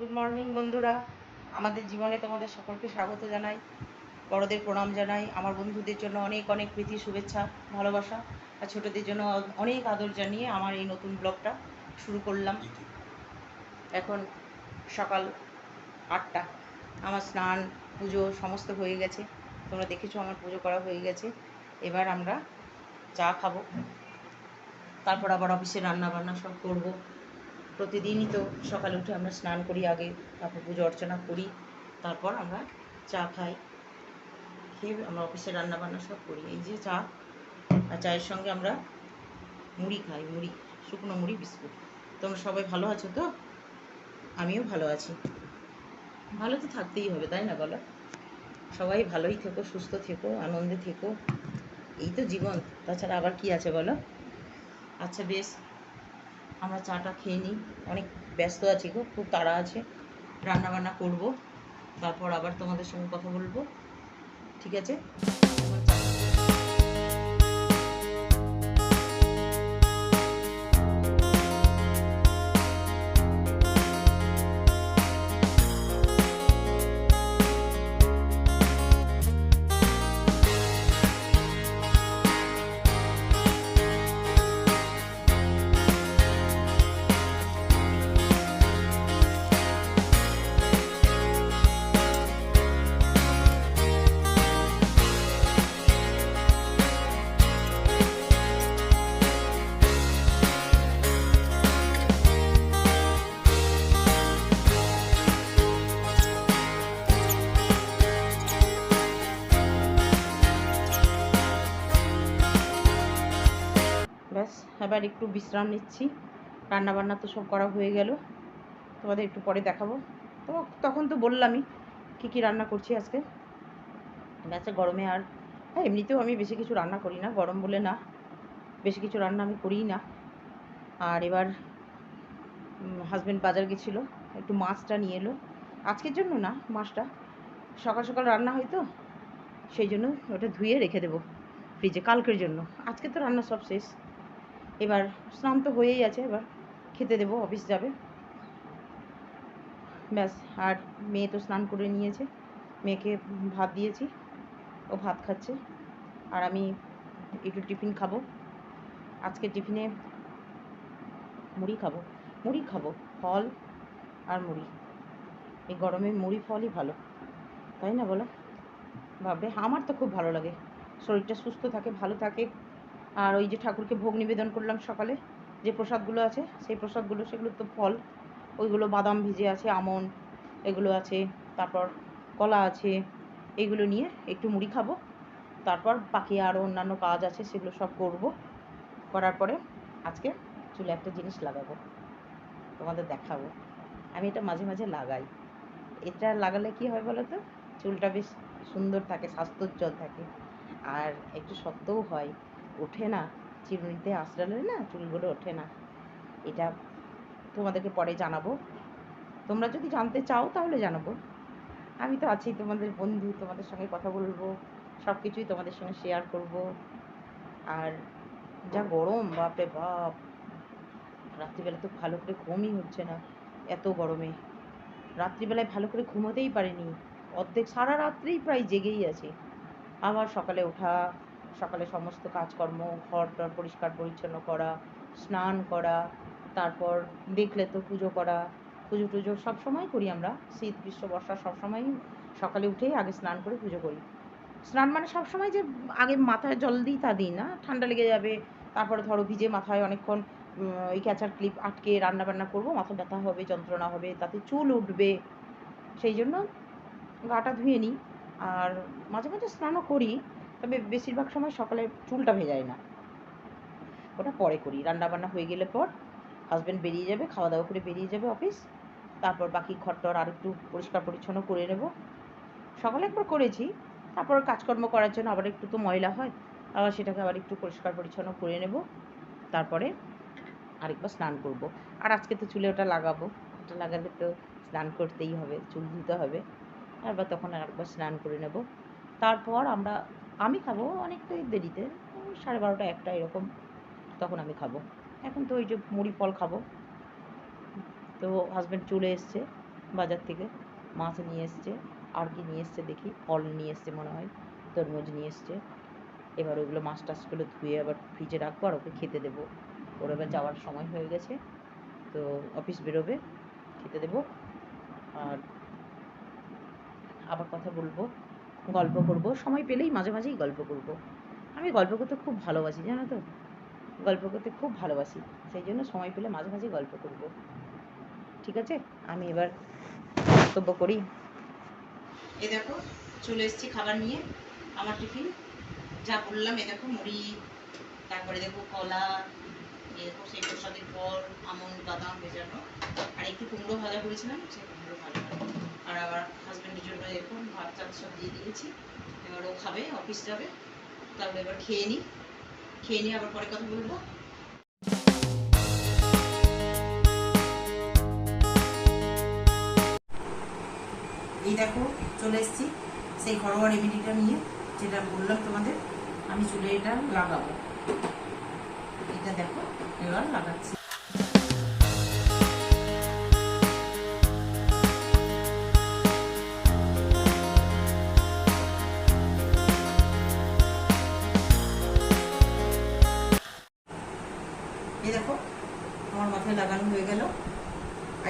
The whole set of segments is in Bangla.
গুড মর্নিং বন্ধুরা। আমাদের জীবনে তোমাদের সকলকে স্বাগত জানাই, বড়দের প্রণাম জানাই। আমার বন্ধুদের জন্য অনেক অনেক প্রীতি, শুভেচ্ছা, ভালোবাসা আর ছোটদের জন্য অনেক আদর জানিয়ে আমার এই নতুন ব্লগটা শুরু করলাম। এখন সকাল আটটা। আমার স্নান, পুজো সমস্ত হয়ে গেছে। তোমরা দেখেছ আমার পুজো করা হয়ে গেছে। এবার আমরা চা খাব। তারপর আবার অফিসে রান্না বান্না সব করব। প্রতিদিনই তো সকালে উঠে আমরা স্নান করি, আগে তারপর পুজো অর্চনা করি, তারপর আমরা চা খাই, খেয়ে আমরা অফিসে রান্না বান্না সব করি। এই যে চা আর চায়ের সঙ্গে আমরা মুড়ি খাই, মুড়ি, শুকনো মুড়ি, বিস্কুট। তোমরা সবাই ভালো আছো তো? আমিও ভালো আছি। ভালো তো থাকতেই হবে, তাই না বলো? সবাই ভালোই থেকো, সুস্থ থেকো, আনন্দে থেকো। এই তো জীবন, তাছাড়া আবার কি আছে বলো? আচ্ছা বেশ। আমরা চাটা খেয়ে নিই। অনেক ব্যস্ত আছি গো, খুব তাড়া আছে। রান্না বান্না করব, তারপর আবার তোমাদের সঙ্গে কথা বলব। ঠিক আছে? ব্যাস, এবার একটু বিশ্রাম নিচ্ছি। রান্না বান্না তো সব করা হয়ে গেল। তোমাদের একটু পরে দেখাবো। তো তখন তো বললামই কী কী রান্না করছি আজকে। ব্যাস গরমে আর হ্যাঁ এমনিতেও আমি বেশি কিছু রান্না করি না, গরম বলে না। বেশি কিছু রান্না আমি করিই না। আর এবার হাজব্যান্ড বাজার গেছিল, একটু মাছটা নিয়ে এলো। আজকের জন্য না, মাছটা। সকাল সকাল রান্না হয় তো, সেই জন্য ওটা ধুয়ে রেখে দেবো ফ্রিজে কালকের জন্য। আজকে তো রান্না সব শেষ। এবার স্নান তো হয়েই আছে, এবার খেতে দেবো, অফিস যাবে। ব্যাস, আর মেয়ে তো স্নান করে নিয়েছে, মেয়েকে ভাত দিয়েছি, ও ভাত খাচ্ছে, আর আমি একটু টিফিন খাব। আজকে টিফিনে মুড়ি খাব মুড়ি খাব, ফল আর মুড়ি। এই গরমে মুড়ি ফলই ভালো, তাই না বলো? ভাববে, আমার তো খুব ভালো লাগে, শরীরটা সুস্থ থাকে, ভালো থাকে আর ওই যে ঠাকুরকে ভোগ নিবেদন করলাম সকালে, যে প্রসাদগুলো আছে, সেই প্রসাদগুলো, সেগুলো তো ফল। ওইগুলো বাদাম ভিজে আছে আমন্ড এগুলো আছে, তারপর কলা আছে, এগুলো নিয়ে একটু মুড়ি খাব। তারপর বাকি আরও অন্যান্য কাজ আছে, সেগুলো সব করব। করার পরে আজকে চুলে একটা জিনিস লাগাবো, তোমাদের দেখাবো। আমি এটা মাঝে মাঝে লাগাই। এটা লাগালে কি হয় বলো তো চুলটা বেশ সুন্দর থাকে, স্বাস্থ্যোজ্জ্বল থাকে। আর একটু শক্তও হয়। ওঠে না, চিরুনিতে আঁচড়ালে না, চুলগুলো ওঠে না। এটা তোমাদেরকে পরে জানাব। তোমরা যদি জানতে চাও তাহলে জানাব। আমি তো আছি তোমাদের বন্ধু, তোমাদের সঙ্গে কথা বলব সব কিছুই তোমাদের সঙ্গে শেয়ার করব। আর যা গরম, বাপরে বাপ! রাত্রিবেলা তো ভালো করে ঘুমই হচ্ছে না, এত গরমে। রাত্রিবেলায় ভালো করে ঘুমোতেই পারিনি। অর্ধেক সারা রাত্রেই প্রায় জেগেই আছি। আবার সকালে ওঠা সকালে সমস্ত কাজকর্ম ঘর টর পরিষ্কার পরিচ্ছন্ন করা, স্নান করা, তারপর দেখলে তো পুজো করা, পুজো টুজো সব সময় করি আমরা। শীত, গ্রীষ্ম, বর্ষা সব সময় সকালে উঠেই আগে স্নান করে পুজো করি। স্নান মানে সব সময় যে আগে মাথায় জল দিই তা দিই না, ঠান্ডা লেগে যাবে, তারপরে ধরো ভিজে মাথায় অনেকক্ষণ ওই ক্যাচার ক্লিপ আটকে রান্না বান্না করব, মাথা ব্যথা হবে, যন্ত্রণা হবে, তাতে চুল উঠবে। সেই জন্য গাটা ধুয়ে নিই, আর মাঝে মাঝে স্নানও করি। তবে বেশিরভাগ সময় সকালে চুলটা ভেজাই না। ওটা পরে করি। রান্না বান্না হয়ে গেলে পর হাজব্যান্ড বেরিয়ে যাবে খাওয়া দাওয়া করে বেরিয়ে যাবে অফিস তারপর বাকি ঘরটর আর একটু পরিষ্কার পরিচ্ছন্ন করে নেব। সকালে একবার করেছি, তারপর কাজকর্ম করার জন্য আবার একটু তো ময়লা হয়, আবার সেটাকে আবার একটু পরিষ্কার পরিচ্ছন্ন করে নেব। তারপরে আরেকবার স্নান করব। আর আজকে তো চুলে ওটা লাগাবো। ওটা লাগালে তো স্নান করতেই হবে, চুল ধুতে হবে। আবার তখন আরেকবার স্নান করে নেব। তারপর আমরা আমি খাব অনেকটাই দেরিতে, সাড়ে বারোটা একটা এরকম, তখন আমি খাব। এখন তো ওই যে মুড়ি ফল খাব। তো হাজব্যান্ড চলে এসছে বাজার থেকে, মাছ নিয়ে এসছে, আর কি নিয়ে এসছে দেখি, ফল নিয়ে এসছে মনে হয়, তরমুজ নিয়ে এসছে। এবার ওগুলো মাছ টাছগুলো ধুয়ে আবার ফ্রিজে রাখব আর ওকে খেতে দেবো। ওর এবার যাওয়ার সময় হয়ে গেছে, তো অফিস বেরোবে, খেতে দেবো। আর আবার কথা বলব। গল্প করব। সময় পেলেই মাঝে মাঝেই গল্প করব। আমি গল্প করতে খুব ভালোবাসি, জানো তো? গল্প করতে খুব ভালোবাসি। সেই জন্য সময় পেলে মাঝে মাঝে গল্প করব। ঠিক আছে? আমি এবার বক্তব্য করি। এ দেখো, চলে এসেছি খাবার নিয়ে। আমার টিফিন। যা বললাম এ দেখো, মুড়ি, তারপরে দেখো কলা দেখো সেই প্রসাদের ফল আমন, বাদাম ভেজানো। আর একটু কুমড়ো ভাজা করেছিলাম, সেই কুমড়ো ভাজা আর আমার হাজব্যান্ডের জন্য এরকম ভাত চাল সব দিয়ে দিয়েছি। এবার ও খাবে অফিস যাবে। তারপরে এবার খেয়ে নিই খেয়ে নিয়ে আবার পরে কথা বলব। এই দেখো, চলে এসেছি। সেই ঘরোয়া রেমেডিটা নিয়ে, যেটা বললাম তোমাদের, আমি চুলে এটা লাগাবো। এটা দেখো, এবার লাগাচ্ছি।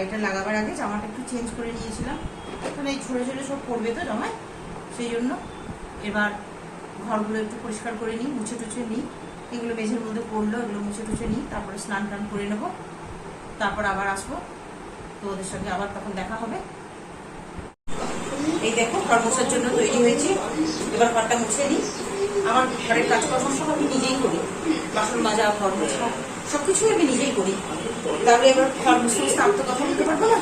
এটা লাগাবার আগে জামাটা একটু চেঞ্জ করে নিয়েছিলাম। এখন এই ছোটো ঝরে সব পড়বে তো জামায়, সেই জন্য এবার ঘরগুলো একটু পরিষ্কার করে নিই, মুছে টুছে নিই। এগুলো মেঝের মধ্যে পড়ল, এগুলো মুছে টুছে নিই, তারপরে স্নান টান করে নেব। তারপর আবার আসব। তো ওদের সঙ্গে আবার তখন দেখা হবে। এই দেখো ঘর মোছার জন্য তৈরি হয়েছি। এবার ঘরটা মুছে নিই। আমার ঘরের কাজকর্ম সব আমি নিজেই করি। বাসন মাজা ঘর মোছা আমি নিজেই করি। তাহলে এবার ঘর মুছে আমি তো কথা বলতে পারব না।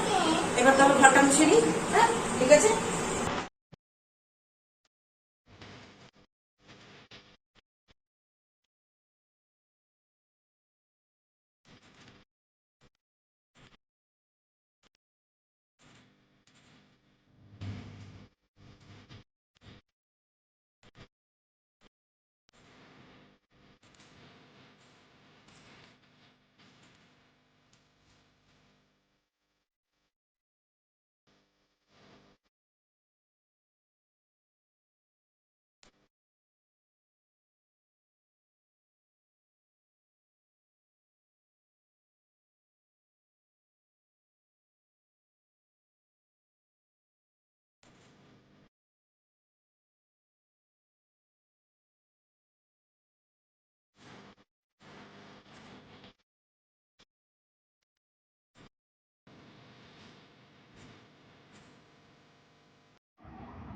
এবার তাহলে ঘরটা মুছে নিই হ্যাঁ? ঠিক আছে?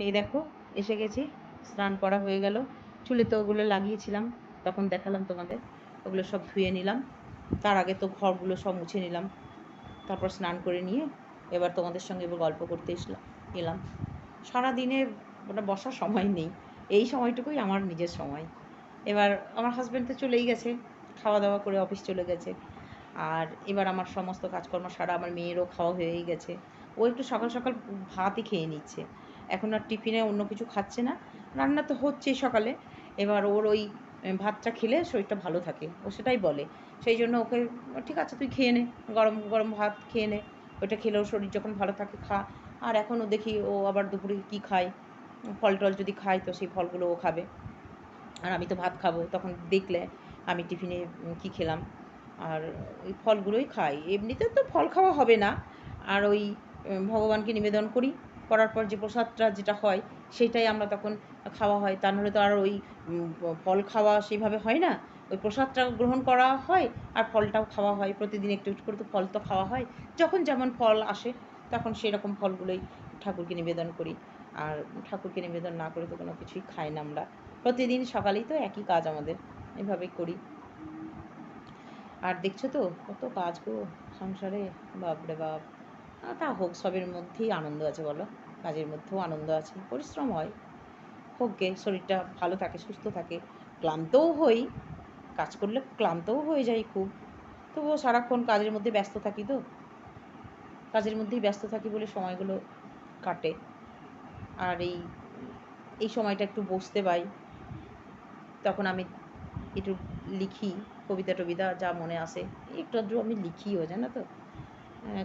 এই দেখো, এসে গেছি, স্নান করা হয়ে গেল। চুলে তো ওগুলো লাগিয়েছিলাম, তখন দেখালাম তোমাদের। ওগুলো সব ধুয়ে নিলাম। তার আগে তো ঘরগুলো সব মুছে নিলাম। তারপর স্নান করে নিয়ে এবার তোমাদের সঙ্গে এবার গল্প করতে এসলাম এলাম। সারাদিনে ওটা বসার সময় নেই। এই সময়টুকুই আমার নিজের সময়। এবার আমার হাজব্যান্ড তো চলেই গেছে খাওয়া দাওয়া করে অফিস চলে গেছে। আর এবার আমার সমস্ত কাজকর্ম সারা আমার মেয়েরও খাওয়া হয়েই গেছে। ও একটু সকাল সকাল ভাতই খেয়ে নিচ্ছে। এখন আর টিফিনে অন্য কিছু খাচ্ছে না। রান্না তো হচ্ছেই সকালে। এবার ওর ওই ভাতটা খেলে শরীরটা ভালো থাকে, ও সেটাই বলে। সেই জন্য ওকে ঠিক আছে, তুই খেয়ে নে, গরম গরম ভাত খেয়ে নে। ওইটা খেলেও শরীর যখন ভালো থাকে, খা। আর এখনও দেখি ও আবার দুপুরে কী খায়, ফল টল যদি খায় তো সেই ফলগুলো ও খাবে। আর আমি তো ভাত খাব, তখন দেখলে আমি টিফিনে কী খেলাম। আর ওই ফলগুলোই খাই। এমনিতে তো ফল খাওয়া হবে না। আর ওই ভগবানকে নিবেদন করি। করার পর যে প্রসাদটা যেটা হয়, সেটাই আমরা তখন খাওয়া হয়। তা নাহলে তো আর ওই ফল খাওয়া সেইভাবে হয় না। ওই প্রসাদটা গ্রহণ করা হয় আর ফলটাও খাওয়া হয়। প্রতিদিন একটু একটু করে তো ফল তো খাওয়া হয়। যখন যেমন ফল আসে, তখন সেরকম ফলগুলোই ঠাকুরকে নিবেদন করি। আর ঠাকুরকে নিবেদন না করে তো কোনো কিছুই খাই না আমরা। প্রতিদিন সকালেই তো একই কাজ আমাদের, এভাবেই করি। আর দেখছ তো, কত কাজ গো সংসারে। বাপরে বাপ। তা হোক, সবের মধ্যেই আনন্দ আছে বলো। কাজের মধ্যেও আনন্দ আছে, পরিশ্রম হয়। হোক গে শরীরটা ভালো থাকে, সুস্থ থাকে। ক্লান্তও হই, কাজ করলে ক্লান্তও হয়ে যাই খুব। তবুও সারাক্ষণ কাজের মধ্যে ব্যস্ত থাকি তো। কাজের মধ্যেই ব্যস্ত থাকি বলে সময়গুলো কাটে। আর এই এই সময়টা একটু বসতে পাই। তখন আমি একটু লিখি কবিতা টবিতা যা মনে আসে। একটু আধটু আমি লিখিও, জানো তো?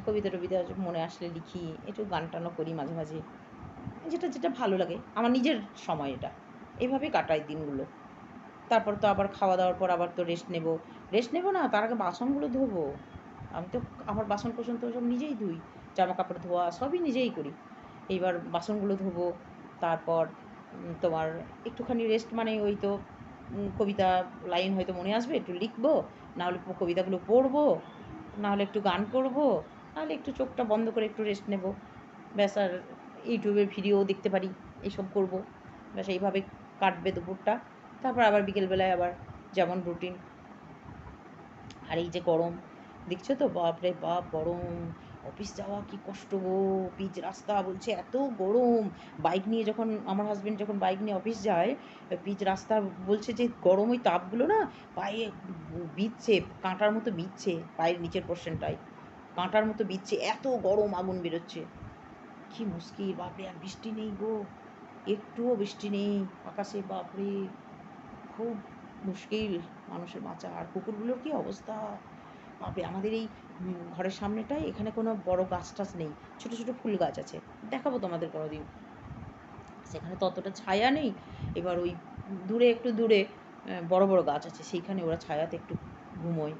কবিতা টবিতা মনে আসলে লিখি, একটু গান টানও করি মাঝে মাঝে। যেটা যেটা ভালো লাগে। আমার নিজের সময় এটা। এইভাবেই কাটাই দিনগুলো। তারপর তো আবার খাওয়া দাওয়ার পর আবার তো রেস্ট নেব। রেস্ট নেব না, তার আগে বাসনগুলো ধোবো। আমি তো আমার বাসন কোসন তো সব নিজেই ধুই। জামা কাপড় ধোয়া সবই নিজেই করি। এইবার বাসনগুলো ধোবো, তারপর তোমার একটুখানি রেস্ট মানে ওই তো কবিতা লাইন হয়তো মনে আসবে, একটু লিখব। নাহলে কবিতাগুলো পড়ব। নাহলে একটু গান করব, নাহলে একটু চোখটা বন্ধ করে একটু রেস্ট নেব। ব্যাস আর ইউটিউবের ভিডিও দেখতে পারি এইসব করব। ব্যাস এইভাবে কাটবে দুপুরটা। তারপর আবার বিকেলবেলায় আবার যেমন রুটিন আর এই যে গরম, দেখছ তো? বাপরে বাপ, গরম। অফিস যাওয়া কি কষ্ট গো? পিচ রাস্তা বলছে, এত গরম। বাইক নিয়ে যখন, আমার হাজবেন্ড যখন বাইক নিয়ে অফিস যায়, পিচ রাস্তা বলছে যে, গরম ওই তাপগুলো না পায়ে বিচ্ছে কাঁটার মতো বিচ্ছে পায়ের নিচের পোর্শনটায় কাঁটার মতো বিচ্ছে এত গরম আগুন বেরোচ্ছে। কি মুশকিল, বাপরে, আর বৃষ্টি নেই গো। একটুও বৃষ্টি নেই। আকাশে, বাপরে, খুব মুশকিল মানুষের বাঁচা আর কুকুরগুলোর কি অবস্থা? বাপরে আমাদের এই ঘরের সামনেটায় এখানে কোনো বড় গাছ টাছ নেই, ছোট ছোট ফুল গাছ আছে। দেখাবো তোমাদের কোনোদিন সেখানে তো অতটা ছায়া নেই, এবার ওই দূরে একটু দূরে বড় বড় গাছ আছে, সেইখানে ওরা ছায়াতে একটু ঘুমোয়।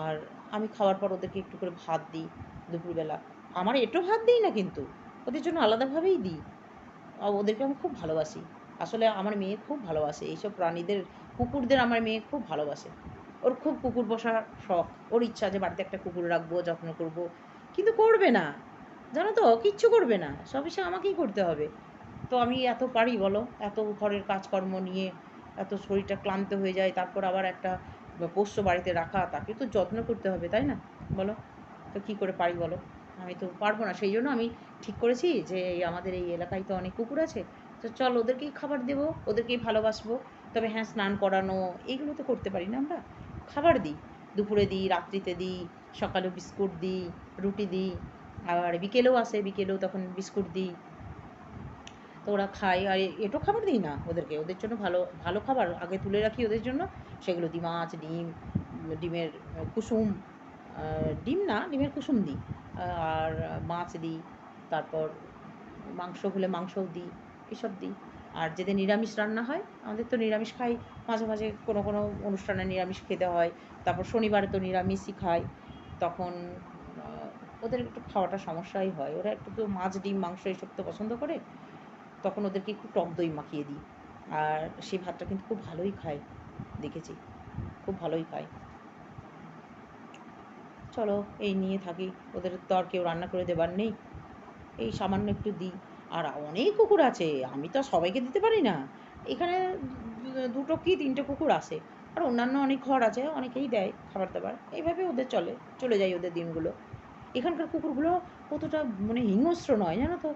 আর আমি খাওয়ার পর ওদেরকে একটু করে ভাত দিই দুপুরবেলা। আমার এটো ভাত দিই না কিন্তু, ওদের জন্য আলাদাভাবেই দিই। ওদেরকে আমি খুব ভালোবাসি। আসলে আমার মেয়ে খুব ভালোবাসে, এইসব প্রাণীদের, কুকুরদের আমার মেয়ে খুব ভালোবাসে। ওর খুব কুকুর পোষার শখ। ওর ইচ্ছা যে বাড়িতে একটা কুকুর রাখব, যত্ন করব। কিন্তু করবে না। জানো তো, কিচ্ছু করবে না। সব এসে আমাকেই করতে হবে। তো আমি এত পারি বলো? এত ঘরের কাজকর্ম নিয়ে এত শরীরটা ক্লান্ত হয়ে যায়, তারপর আবার একটা পোষ্য বাড়িতে রাখা, তাকে তো যত্ন করতে হবে, তাই না? বলো? তো কী করে পারি বলো? আমি তো পারব না। সেই জন্য আমি ঠিক করেছি যে আমাদের এই এলাকায় তো অনেক কুকুর আছে। তো চল, ওদেরকেই খাবার দেবো, ওদেরকেই ভালোবাসবো। তবে হ্যাঁ স্নান করানো, এইগুলো তো করতে পারি না আমরা। খাবার দিই। দুপুরে দিই, রাত্রিতে দিই সকালে বিস্কুট দিই, রুটি দিই, আর বিকেলেও আসে, বিকেলেও তখন বিস্কুট দিই। তো ওরা খায়, আর এটো খাবার দিই না ওদেরকে, ওদের জন্য ভালো ভালো খাবার। আগে তুলে রাখি ওদের জন্য, সেগুলো দিই, মাছ, ডিম, ডিমের কুসুম ডিম না, ডিমের কুসুম দিই। আর মাছ দিই, তারপর মাংস হলে মাংসও দিই, এসব দিই। আর যেদিন নিরামিষ রান্না হয়, আমাদের তো নিরামিষ খাই, মাঝে মাঝে কোনো কোনো অনুষ্ঠানে নিরামিষ খেতে হয়, তারপর শনিবারে তো নিরামিষই খাই, তখন ওদের একটু খাওয়াটা সমস্যাই হয়, ওরা একটু তো মাছ, ডিম, মাংস এইসব তো পছন্দ করে, তখন ওদেরকে একটু টক দই মাখিয়ে দিই, আর সেই ভাতটা কিন্তু খুব ভালোই খায়, দেখেছি, খুব ভালোই খায়। চলো, এই নিয়ে থাকি, ওদের তো আর কেউ রান্না করে দেবার নেই, এই সামান্য একটু দিই। আর অনেক কুকুর আছে, আমি তো সবাইকে দিতে পারি না। এখানে দুটো কি তিনটে কুকুর আসে আর অন্যান্য অনেক ঘর আছে, অনেকেই দেয় খাবার দাবার এইভাবে ওদের চলে চলে যায় ওদের দিনগুলো। এখানকার কুকুরগুলো কতটা মানে হিংস্র নয়, জানো তো?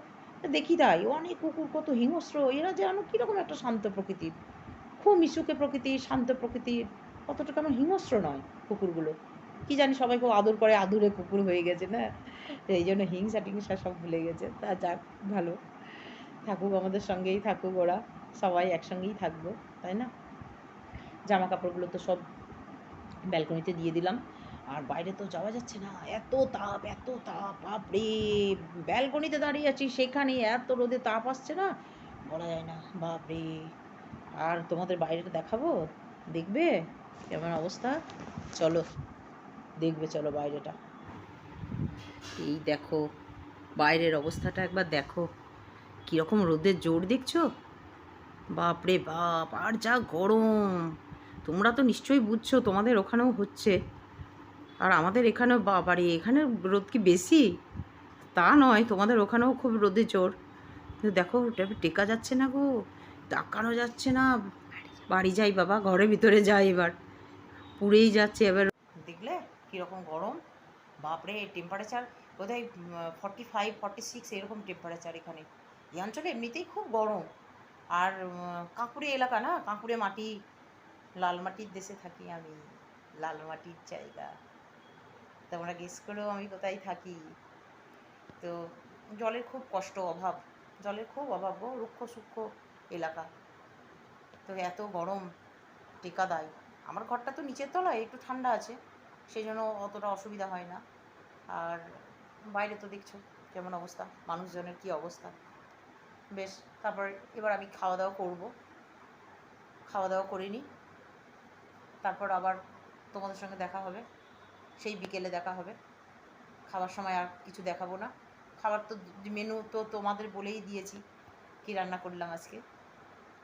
দেখি তাই, অনেক কুকুর কত হিংস্র, এরা যেন কীরকম একটা শান্ত প্রকৃতির। খুব মিশুকে প্রকৃতির, শান্ত প্রকৃতির, কতটা কেমন হিংস্র নয় কুকুরগুলো। কি জানি সবাই খুব আদর করে, আদুরে কুকুর হয়ে গেছে, না? এই জন্য হিংসা টিংসা সব ভুলে গেছে। তা যাক, ভালো। থাকুক আমাদের সঙ্গেই থাকুক ওরা। সবাই একসঙ্গেই থাকব, তাই না? জামা কাপড়গুলো তো সব ব্যালকনিতে দিয়ে দিলাম। আর বাইরে তো যাওয়া যাচ্ছে না। এত তাপ এত তাপ, বাপরে! ব্যালকনিতে দাঁড়িয়ে আছি, সেখানে এত রোদে তাপ আসছে না? বলা যায় না, বাপরে! আর তোমাদের বাইরেটা দেখাবো? দেখবে? কেমন অবস্থা? চলো। দেখবে, চলো বাইরেটা। এই দেখো, বাইরের অবস্থাটা একবার দেখো। কীরকম রোদের জোর দেখছ? বাপরে বাপ, আর যা গরম। তোমরা তো নিশ্চয়ই বুঝছ, তোমাদের ওখানেও হচ্ছে। আর আমাদের এখানেও, বাবারে, এখানে রোদ কি বেশি? তা নয়, তোমাদের ওখানেও খুব রোদে জোর। কিন্তু দেখো টেকা যাচ্ছে না গো, তাকানো যাচ্ছে না। বাড়ি যাই বাবা, ঘরের ভিতরে যাই এবার। পুড়েই যাচ্ছে এবার কীরকম গরম? বাপরে টেম্পারেচার বোধহয় ফর্টি ফাইভ ফর্টি সিক্স এরকম টেম্পারেচার এখানে। এই অঞ্চলে এমনিতেই খুব গরম। আর কাঁকুড়ে এলাকা না? কাঁকুড়ে মাটি, লাল মাটির দেশে থাকি আমি। লাল মাটির জায়গা। তোমরা গেস করেও আমি কোথায় থাকি? তো, জলের খুব কষ্ট, অভাব। জলের খুব অভাব গো, রুক্ষ সূক্ষ্ম এলাকা। তো এত গরম টেকা দেয় আমার ঘরটা তো নিচের তলায়, একটু ঠান্ডা আছে। সেই জন্য অতটা অসুবিধা হয় না। আর বাইরে তো দেখছ কেমন অবস্থা, মানুষজনের কি অবস্থা। বেশ, তারপর এবার আমি খাওয়া দাওয়া করব। খাওয়া দাওয়া করে নিই। তারপর আবার তোমাদের সঙ্গে দেখা হবে। সেই বিকেলে দেখা হবে। খাওয়ার সময় আর কিছু দেখাবো না। খাবার তো মেনু তো তোমাদের বলেই দিয়েছি কি রান্না করলাম আজকে।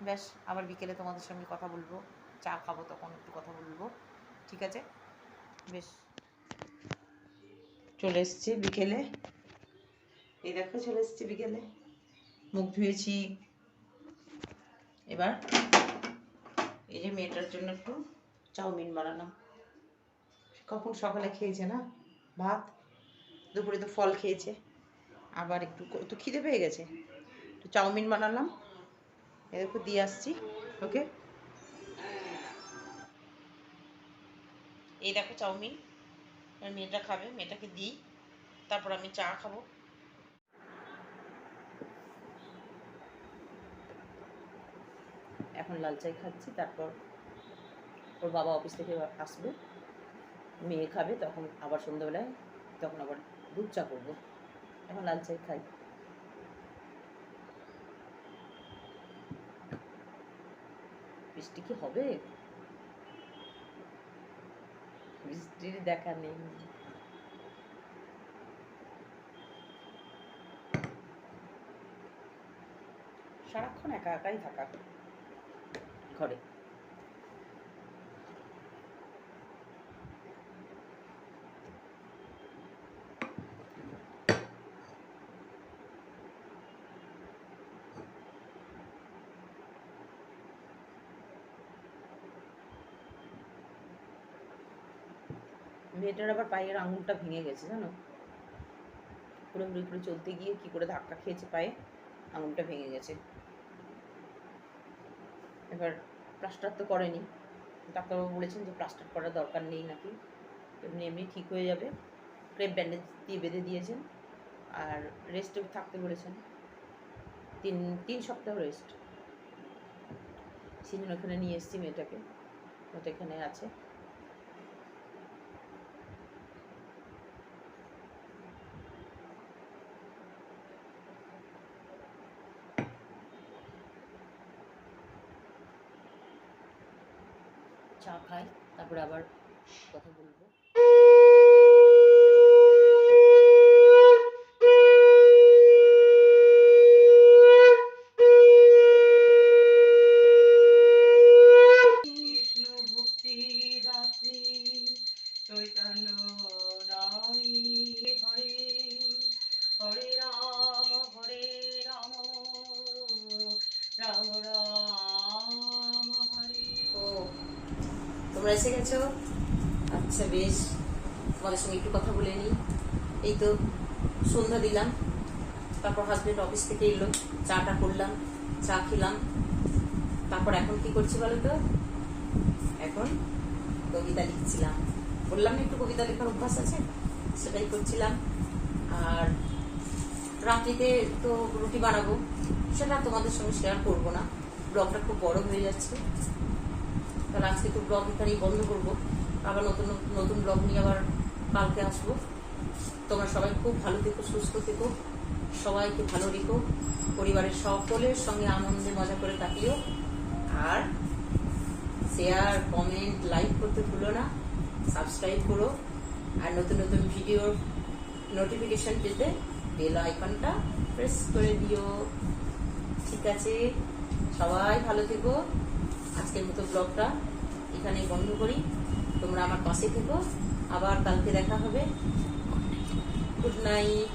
ব্যাস আবার বিকেলে তোমাদের সঙ্গে কথা বলব। চা খাব তখন একটু কথা বলব। ঠিক আছে? বেশ। চলে এসছি বিকেলে। এই দেখো চলে এসছি বিকেলে। মুখ ধুয়েছি। এবার এই যে মেয়েটার জন্য একটু চাউমিন বানালাম। কখন সকালে খেয়েছে না? ভাত? দুপুরে তো ফল খেয়েছে। আবার একটু তো খিদে পেয়ে গেছে। একটু চাউমিন বানালাম। এ দিয়ে আসছি। ওকে? এই দেখো চাউমিন। মেয়েটা খাবে, মেয়েটাকে দিই। তারপর আমি চা খাব। এখন লাল চাই খাচ্ছি, তারপর ওর বাবা অফিস থেকে আসবে। মেয়ে খাবে, তখন আবার সন্ধ্যাবেলায়, তখন আবার দুধ চা করব। এখন লাল চাই খাই। বৃষ্টি কি হবে? বৃষ্টির দেখা নেই। সারাক্ষণ একা একাই থাকা ঘরে। মেয়েটার আবার পায়ের আঙুলটা ভেঙে গেছে, জানো? পুরোপুরি করে চলতে গিয়ে কি করে ধাক্কা খেয়েছে পায়ে? আঙুলটা ভেঙে গেছে। এবার প্লাস্টার তো করেনি। ডাক্তারবাবু বলেছেন যে প্লাস্টার করার দরকার নেই নাকি? এমনি এমনি ঠিক হয়ে যাবে। ক্রেপ ব্যান্ডেজ দিয়ে বেঁধে দিয়েছেন। আর রেস্টে থাকতে বলেছেন। তিন তিন সপ্তাহ রেস্ট। সেদিন ওখানে নিয়ে এসেছি মেয়েটাকে। ওটা এখানে আছে। চা খাই তারপরে আবার কথা বলব। তোমরা এসে গেছো? আচ্ছা বেশ। তোমাদের সঙ্গে একটু কথা বলে নিই। এই তো সন্ধ্যা দিলাম। তারপর হাজবেন্ড অফিস থেকে এলো। চাটা করলাম, চা খেলাম। তারপর এখন কি করছি বলো তো? এখন কবিতা লিখছিলাম। বললাম একটু কবিতা লেখার অভ্যাস আছে? সেটাই করছিলাম। আর রাত্রিতে তো রুটি বানাবো, সেটা তোমাদের সঙ্গে শেয়ার করব না। ব্লগটা খুব বড় হয়ে যাচ্ছে। তাহলে আজকে তো ব্লগ এখানেই বন্ধ করব। আবার নতুন নতুন ব্লগ নিয়ে আবার কালকে আসব। তোমরা সবাই খুব ভালো থেকো, সুস্থ থেকো, সবাইকে ভালো রেখো, পরিবারের সকলের সঙ্গে আনন্দে মজা করে কাটিও। আর শেয়ার কমেন্ট লাইক করতে ভুলো না সাবস্ক্রাইব করো। আর নতুন নতুন ভিডিওর নোটিফিকেশান পেতে বেল আইকনটা প্রেস করে দিও। ঠিক আছে? সবাই ভালো থেকো। আজকের মতো ব্লগটা এখানে বন্ধ করি। তোমরা আমার পাশে থেকো। আবার কালকে দেখা হবে। Good night